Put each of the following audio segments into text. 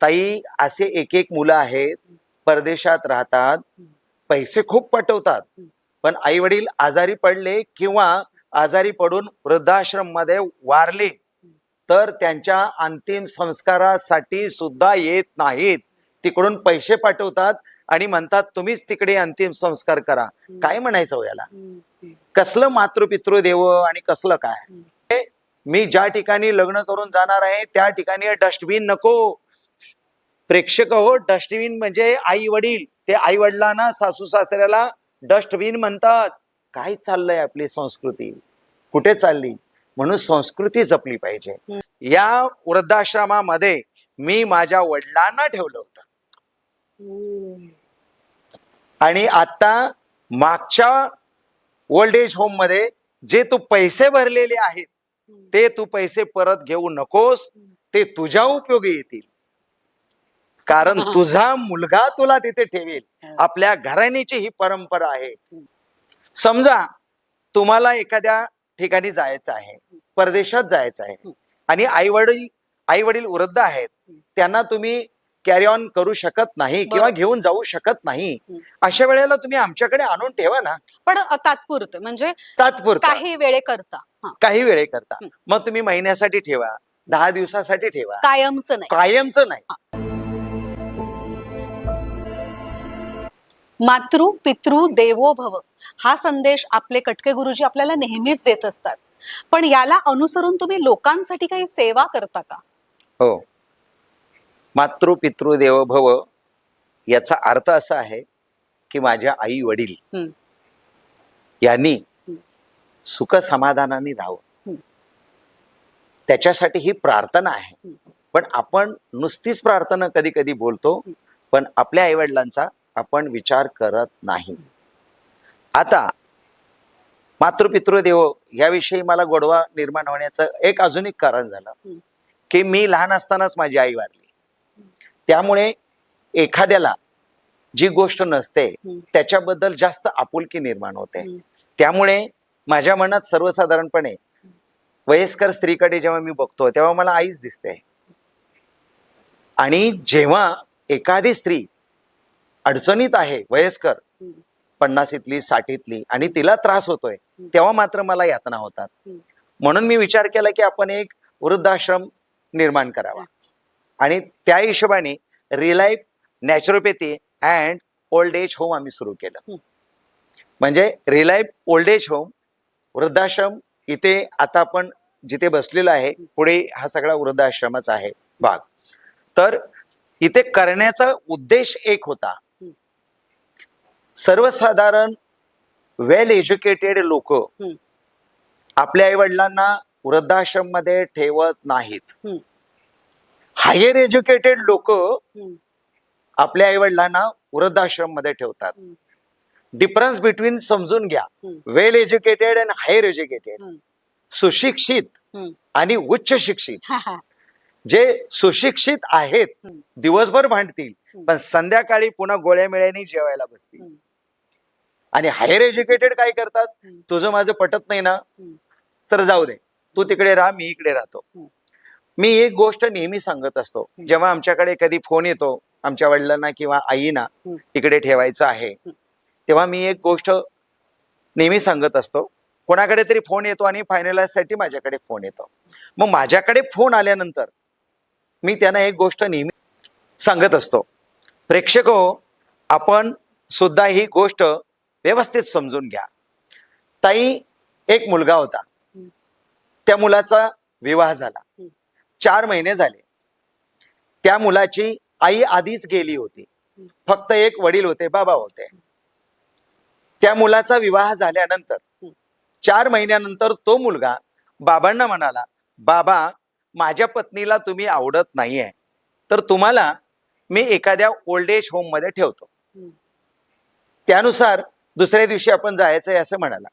ताई असे एक एक मुलं आहेत परदेशात राहतात पैसे खूप पटवतात. पण आई वडील आजारी पडले किंवा आजारी पडून वृद्धाश्रममध्ये वारले तर त्यांच्या अंतिम संस्कारासाठी सुद्धा येत नाहीत. तिकडून पैसे पाठवतात आणि म्हणतात तुम्हीच तिकडे अंतिम संस्कार करा. काय म्हणायचं हो याला? कसलं मातृपितृ देव आणि कसलं काय? मी ज्या ठिकाणी लग्न करून जाणार आहे त्या ठिकाणी डस्टबिन नको. प्रेक्षक हो डस्टबिन म्हणजे आई वडील ते आई वडिलांना सासू सासऱ्याला डस्टबिन म्हणतात. काय चाललंय आपली संस्कृती? कुठे चालली? म्हणून संस्कृती जपली पाहिजे. या वृद्धाश्रमामध्ये मी माझ्या वडिलांना ठेवलं होतं. आणि आता मागच्या ओल्ड एज होममध्ये जे तू पैसे भरलेले आहेत ते तू पैसे परत घेऊ नकोस ते तुझ्या उपयोगी येतील. कारण तुझा मुलगा तुला तिथे ठेवेल. आपल्या घराणीची ही परंपरा आहे. समजा तुम्हाला एखाद्या ठिकाणी जायचं आहे. परदेशात जायचं आहे. आणि आई वडील आई वडील वृद्ध आहेत. त्यांना तुम्ही कॅरी ऑन करू शकत नाही किंवा. घेऊन जाऊ शकत नाही. अशा वेळेला तुम्ही आमच्याकडे आणून ठेवा ना. पण तात्पुरतं. म्हणजे तात्पुरता. काही वेळे करता. काही वेळे करता. मग तुम्ही महिन्यासाठी ठेवा. दहा दिवसासाठी ठेवा. कायमचं नाही. कायमचं नाही. मातृ पितृ देवो भव हा संदेश आपले कटके गुरुजी आपल्याला नेहमीच देत असतात पण याला अनुसरून तुम्ही लोकांसाठी काही सेवा करता का हो मातृ पितृ देव भव याचा अर्थ असा आहे की माझ्या आई वडील. यांनी. सुख समाधानाने राहावं. त्याच्यासाठी ही प्रार्थना आहे. पण आपण नुसतीच प्रार्थना कधी कधी बोलतो पण आपल्या आई वडिलांचा आपण विचार करत नाही आता मातृपितृ देव याविषयी मला गोडवा निर्माण होण्याचं एक अजून एक कारण झालं. की मी लहान असतानाच माझी आई वारली त्यामुळे एखाद्याला जी गोष्ट नसते. त्याच्याबद्दल जास्त आपुलकी निर्माण होते. त्यामुळे माझ्या मनात सर्वसाधारणपणे वयस्कर स्त्रीकडे जेव्हा मी बघतो तेव्हा मला आईच दिसते आणि जेव्हा एखादी स्त्री अडचणीत आहे वयस्कर. पन्नासीतली साठीतली आणि तिला त्रास होतोय. तेव्हा मात्र मला यातना होतात. म्हणून मी विचार केला की आपण एक वृद्धाश्रम निर्माण करावा. आणि त्या हिशोबाने Relife naturopathy and old age home आम्ही सुरू केलं. म्हणजे रिलाईफ ओल्ड एज होम वृद्धाश्रम इथे आता आपण जिथे बसलेलो आहे पुढे हा सगळा वृद्धाश्रमच आहे भाग. तर इथे करण्याचा उद्देश एक होता. सर्वसाधारण वेल एज्युकेटेड लोक. आपल्या आई वडिलांना वृद्धाश्रममध्ये ठेवत नाहीत. हायर एज्युकेटेड लोक. आपल्या आई वडिलांना वृद्धाश्रममध्ये ठेवतात. डिफरन्स बिटवीन समजून घ्या. Well educated and higher educated. सुशिक्षित. आणि उच्च शिक्षित. जे सुशिक्षित आहेत. दिवसभर भांडतील. पण संध्याकाळी पुन्हा गोळ्या मिळ्याने जेवायला बसतील. आणि हायर एज्युकेटेड काय करतात. तुझं माझं पटत नाही ना. तर जाऊ दे तू तिकडे राहा मी इकडे राहतो. मी एक गोष्ट नेहमी सांगत असतो. जेव्हा आमच्याकडे कधी फोन येतो आमच्या वडिलांना किंवा आईना. इकडे ठेवायचं आहे. तेव्हा मी एक गोष्ट नेहमी सांगत असतो कोणाकडे तरी फोन येतो आणि फायनलाइजसाठी माझ्याकडे फोन येतो मग माझ्याकडे फोन आल्यानंतर मी त्यांना एक गोष्ट नेहमी सांगत असतो प्रेक्षक हो आपण सुद्धा ही गोष्ट व्यवस्थित समजून घ्या. ताई एक मुलगा होता. त्या मुलाचा विवाह झाला. चार महिने झाले. त्या मुलाची आई आधीच गेली होती. फक्त एक वडील होते बाबा होते. त्या मुलाचा विवाह झाल्यानंतर चार महिन्यानंतर तो मुलगा बाबांना म्हणाला बाबा माझ्या पत्नीला तुम्ही आवडत नाहीये. तर तुम्हाला मी एखाद्या ओल्ड एज होममध्ये ठेवतो. त्यानुसार दुसऱ्या दिवशी आपण जायचंय असं म्हणाला.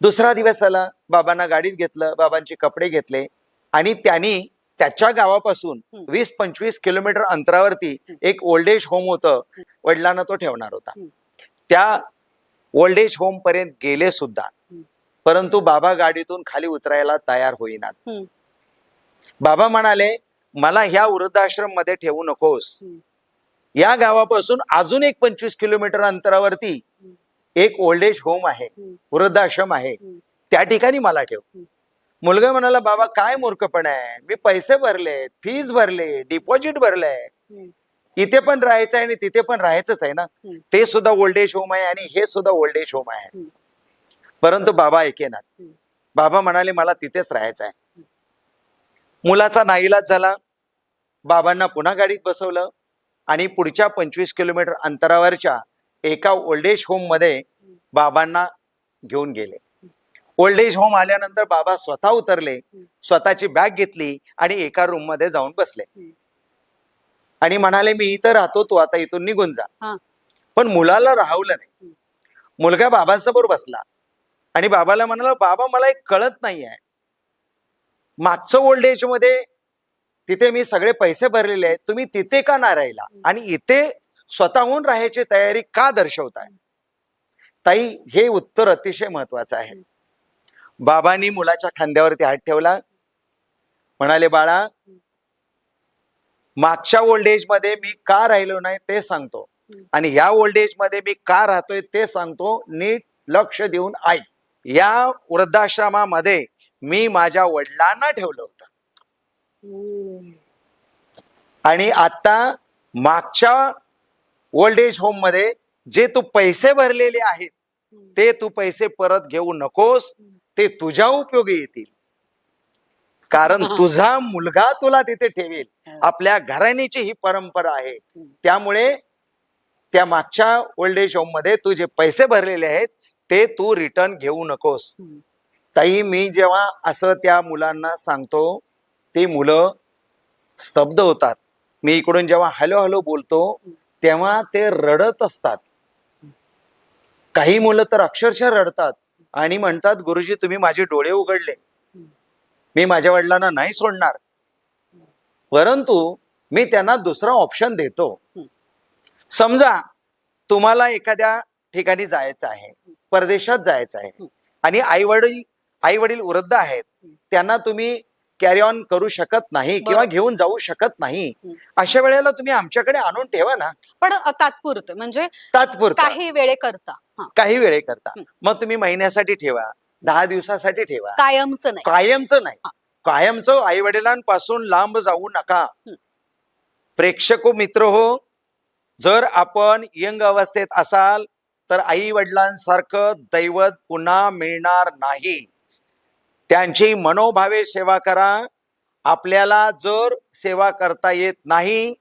दुसरा दिवस आला बाबांना गाडीत घेतलं बाबांचे कपडे घेतले आणि त्यांनी त्याच्या गावापासून. वीस पंचवीस किलोमीटर अंतरावरती. एक ओल्ड एज होम होतं वडिलांना तो ठेवणार होता. त्या ओल्ड एज होम पर्यंत गेले सुद्धा. परंतु बाबा गाडीतून खाली उतरायला तयार होईनात. बाबा म्हणाले मला ह्या वृद्धाश्रममध्ये ठेवू नकोस. या गावापासून अजून एक पंचवीस किलोमीटर अंतरावरती एक ओल्ड एज होम आहे वृद्धाश्रम आहे. त्या ठिकाणी मला ठेव. मुलगा म्हणाला बाबा काय मूर्खपण आहे. मी पैसे भरले फीज भरले डिपॉझिट भरलंय इथे पण राहायचं आहे आणि तिथे पण राहायचंच आहे ना. ते सुद्धा ओल्ड एज होम आहे आणि हे सुद्धा ओल्ड एज होम आहे. परंतु बाबा ऐकेनात बाबा म्हणाले मला तिथेच राहायचं आहे. मुलाचा नाईलाज झाला. बाबांना पुन्हा गाडीत बसवलं. आणि पुढच्या पंचवीस किलोमीटर अंतरावरच्या एका ओल्ड एज होममध्ये बाबांना घेऊन गेले. ओल्ड एज होम आल्यानंतर बाबा स्वतः उतरले स्वतःची बॅग घेतली आणि एका रूममध्ये जाऊन बसले. आणि म्हणाले मी इथं राहतो तू आता इथून निघून जा. पण मुलाला राहवलं नाही. मुलगा बाबांसमोर बसला आणि बाबाला म्हणाला बाबा मला एक कळत नाही आहे मागचं ओल्ड एजमध्ये तिथे मी सगळे पैसे भरलेले आहेत. तुम्ही तिथे का नाही राहिला? आणि इथे स्वतःहून राहायची तयारी का दर्शवताय? ताई हे उत्तर अतिशय महत्वाचं आहे. बाबांनी मुलाच्या खांद्यावरती हात ठेवला. म्हणाले बाळा मागच्या ओल्ड एजमध्ये मी का राहिलो नाही ते सांगतो. आणि या ओल्ड एजमध्ये मी का राहतोय ते सांगतो. नीट लक्ष देऊन ऐक. या वृद्धाश्रमामध्ये मी माझ्या वडिलांना ठेवलं. आणि आता मागच्या ओल्ड एज होममध्ये जे तू पैसे भरलेले आहेत ते तू पैसे परत घेऊ नकोस ते तुझ्या उपयोगी येतील. कारण तुझा मुलगा तुला तिथे ठेवेल. आपल्या घराणीची ही परंपरा आहे. त्यामुळे त्या मागच्या ओल्ड एज होममध्ये तू जे पैसे भरलेले आहेत ते तू रिटर्न घेऊ नकोस. ताई मी जेव्हा असं त्या मुलांना सांगतो ते मुलं स्तब्ध होतात. मी इकडून जेव्हा हॅलो हॅलो बोलतो तेव्हा ते रडत असतात. काही मुलं तर अक्षरशः रडतात आणि म्हणतात गुरुजी तुम्ही माझे डोळे उघडले. मी माझ्या वडिलांना नाही सोडणार. परंतु मी त्यांना दुसरा ऑप्शन देतो. समजा तुम्हाला एखाद्या ठिकाणी जायचं आहे परदेशात जायचं आहे आणि आई वडील आई वडील वृद्ध आहेत त्यांना तुम्ही कॅरी ऑन करू शकत नाही किंवा. घेऊन जाऊ शकत नाही. अशा वेळेला तुम्ही आमच्याकडे आणून ठेवा ना. पण तात्पुरतं. म्हणजे तात्पुरता. काही वेळे करता. हा. काही वेळे करता. हं. मग तुम्ही महिन्यासाठी ठेवा. दहा दिवसासाठी ठेवा. कायमचं नाही. कायमचं नाही. हा. कायमचं आई वडिलांपासून लांब जाऊ नका. हं. प्रेक्षक मित्र हो जर आपण यंग अवस्थेत असाल तर आई वडिलांसारखं दैवत पुन्हा मिळणार नाही. त्यांची मनोभावे सेवा करा. आपल्याला जर सेवा करता येत नाही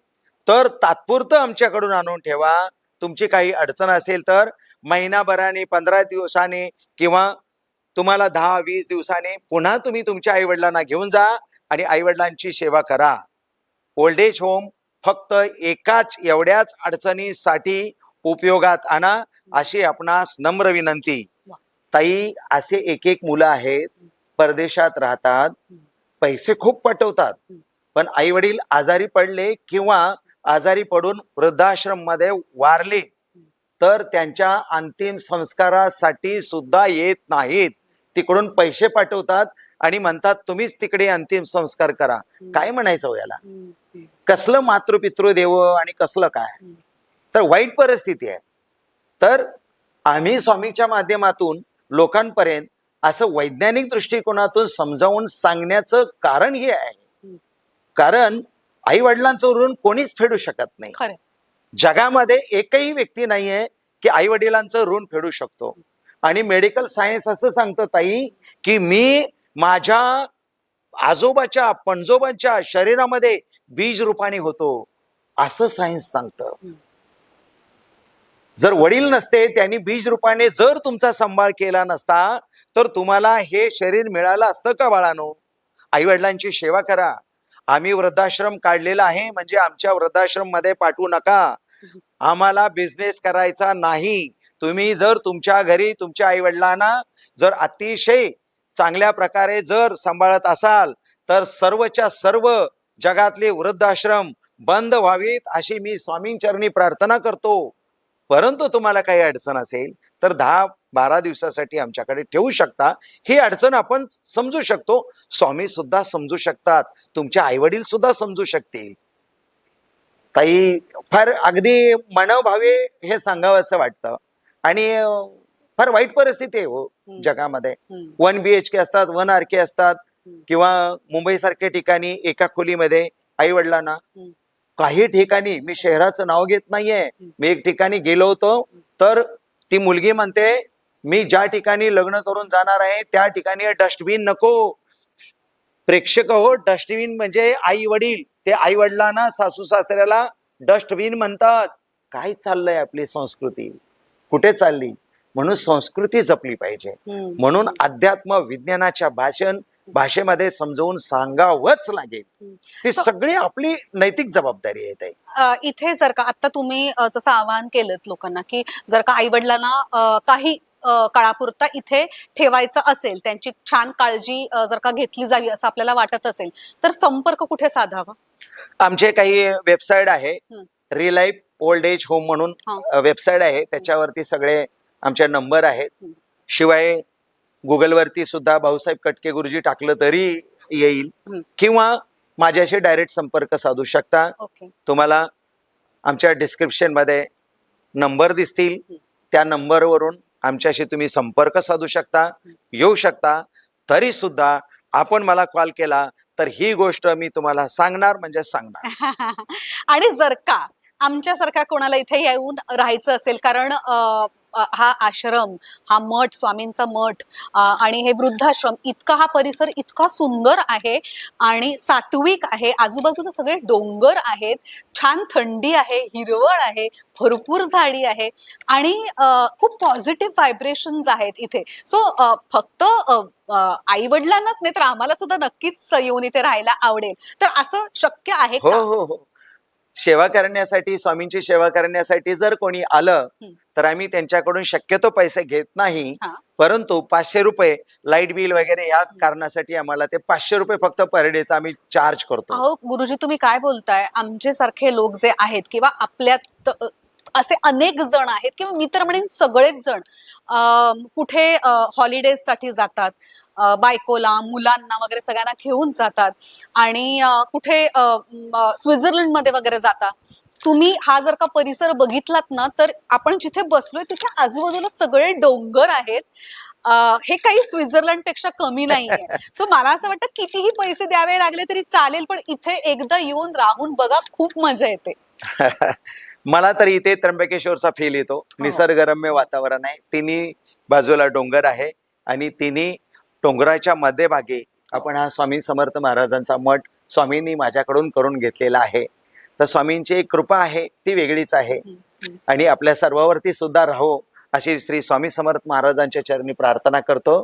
तर तात्पुरतं आमच्याकडून आणून ठेवा. तुमची काही अडचण असेल तर महिनाभराने पंधरा दिवसाने किंवा तुम्हाला दहा वीस दिवसाने पुन्हा तुम्ही तुमच्या आई वडिलांना घेऊन जा आणि आई वडिलांची सेवा करा. ओल्ड एज होम फक्त एकाच एवढ्याच अडचणीसाठी उपयोगात आणा अशी आपणास नम्र विनंती. ताई असे एक एक मुलं आहेत परदेशात राहतात पैसे खूप पटवतात. पण आई वडील आजारी पडले किंवा आजारी पडून वृद्धाश्रममध्ये वारले तर त्यांच्या अंतिम संस्कारासाठी सुद्धा येत नाहीत. तिकडून पैसे पाठवतात आणि म्हणतात तुम्हीच तिकडे अंतिम संस्कार करा. काय म्हणायचं हो याला? कसलं मातृपितृ देव आणि कसलं काय? तर वाईट परिस्थिती आहे. तर आम्ही स्वामीच्या माध्यमातून लोकांपर्यंत असं वैज्ञानिक दृष्टिकोनातून समजावून सांगण्याचं कारण हे आहे. कारण आई वडिलांचं ऋण कोणीच फेडू शकत नाही. जगामध्ये एकही व्यक्ती नाहीये की आई वडिलांचं ऋण फेडू शकतो. आणि मेडिकल सायन्स असं सांगतं ताई की मी माझ्या आजोबाच्या पणजोबांच्या शरीरामध्ये बीज रूपाने होतो. असं सायन्स सांगतं. जर वडील नसते त्यांनी बीज रूपाने जर तुमचा सांभाळ केला नसता तर तुम्हाला हे शरीर मिळालं असतं का बाळानो? आई वडिलांची सेवा करा. आम्ही वृद्धाश्रम काढलेला आहे म्हणजे आमच्या वृद्धाश्रममध्ये पाठवू नका. आम्हाला बिझनेस करायचा नाही. तुम्ही जर तुमच्या घरी तुमच्या आई वडिलांना जर अतिशय चांगल्या प्रकारे जर सांभाळत असाल तर सर्वच्या सर्व जगातले वृद्धाश्रम बंद व्हावीत अशी मी स्वामींचरणी प्रार्थना करतो. परंतु तुम्हाला काही अडचण असेल तर दहा बारा दिवसासाठी आमच्याकडे ठेवू शकता. ही अडचण आपण समजू शकतो. स्वामी सुद्धा समजू शकतात. तुमचे आई वडील सुद्धा समजू शकतील. ताई फार अगदी मनोभावे हे सांगावं असं वाटतं. आणि फार वाईट परिस्थिती आहे हो. जगामध्ये. वन बी एच के असतात वन आर के असतात. किंवा मुंबई सारख्या ठिकाणी एका खोलीमध्ये आई वडिलांना. काही ठिकाणी मी शहराचं नाव घेत नाहीये. मी एक ठिकाणी गेलो होतो तर ती मुलगी म्हणते मी ज्या ठिकाणी लग्न करून जाणार आहे त्या ठिकाणी डस्टबिन नको. प्रेक्षक हो डस्टबिन म्हणजे आई वडील. ते आई वडिलांना सासू सासऱ्याला डस्टबिन म्हणतात. काय चाललंय आपली संस्कृती? कुठे चालली? म्हणून संस्कृती जपली पाहिजे. म्हणून अध्यात्म विज्ञानाच्या भाषण भाषेमध्ये समजवून सांगावंच लागेल. ती सगळी आपली नैतिक जबाबदारी आहे. अ, इथे जर का आता तुम्ही जसं आवाहन केलं लोकांना की जर का आई वडिलांना काही काळापुरता इथे ठेवायचं असेल त्यांची छान काळजी जर का घेतली जावी असं आपल्याला वाटत असेल तर संपर्क कुठे साधावा आमचे काही वेबसाईट आहे. रिलाईफ ओल्ड एज होम म्हणून. वेबसाईट आहे त्याच्यावरती सगळे आमचे नंबर आहेत. शिवाय गुगलवरती सुद्धा भाऊसाहेब कटके गुरुजी टाकलं तरी येईल. किंवा माझ्याशी डायरेक्ट संपर्क साधू शकता तुम्हाला आमच्या डिस्क्रिप्शनमध्ये नंबर दिसतील त्या नंबरवरून आमच्याशी तुम्ही संपर्क साधू शकता येऊ शकता. तरी सुद्धा आपण मला कॉल केला तर ही गोष्ट मी तुम्हाला सांगणार म्हणजे सांगणार. आणि जर का आमच्यासारखा कोणाला इथे येऊन राहायचं असेल कारण हा आश्रम हा मठ स्वामींचा मठ आणि हे वृद्धाश्रम इतका हा परिसर इतका सुंदर आहे आणि सात्विक आहे. आजूबाजूला सगळे डोंगर आहेत छान थंडी आहे हिरवळ आहे भरपूर झाडी आहे आणि खूप पॉझिटिव्ह व्हायब्रेशन्स आहेत इथे. सो फक्त आई वडिलांनाच नाही तर आम्हाला सुद्धा नक्कीच येऊन इथे राहायला आवडेल. तर असं शक्य आहे हो हो हो. सेवा करण्यासाठी स्वामींची सेवा करण्यासाठी जर कोणी आलं. तर आम्ही त्यांच्याकडून शक्यतो पैसे घेत नाही. परंतु पाचशे रुपये लाइट बिल वगैरे या कारणासाठी आम्हाला ते पाचशे रुपये फक्त पर डेचा आम्ही चार्ज करतो अहो गुरुजी तुम्ही काय बोलताय आमचे सारखे लोक जे आहेत किंवा आपल्यात असे अनेक जण आहेत किंवा मी तर म्हणेन सगळेच जण कुठे हॉलिडेजसाठी जातात बायकोला मुलांना वगैरे सगळ्यांना घेऊन जातात. आणि कुठे स्वित्झर्लंडमध्ये वगैरे जातात तुम्ही हा जर का परिसर बघितलात ना तर आपण जिथे बसलोय तिथे आजूबाजूला सगळे डोंगर आहेत. हे काही स्वित्झर्लंडपेक्षा कमी नाहीये. सो मला असं वाटतं कितीही पैसे द्यावे लागले तरी चालेल पण इथे एकदा येऊन राहून बघा खूप मजा येते. मला तर इथे त्र्यंबकेश्वरचा फील येतो. हो. निसर्गरम्य वातावरण आहे. तिन्ही बाजूला डोंगर आहे आणि तिन्ही डोंगराच्या मध्यभागी आपण हा स्वामी समर्थ महाराजांचा मठ स्वामींनी माझ्याकडून करून घेतलेला आहे तर स्वामींची एक कृपा आहे ती वेगळीच आहे. आणि आपल्या सर्वावरती सुद्धा राहो अशी श्री स्वामी समर्थ महाराजांच्या चरणी प्रार्थना करतो.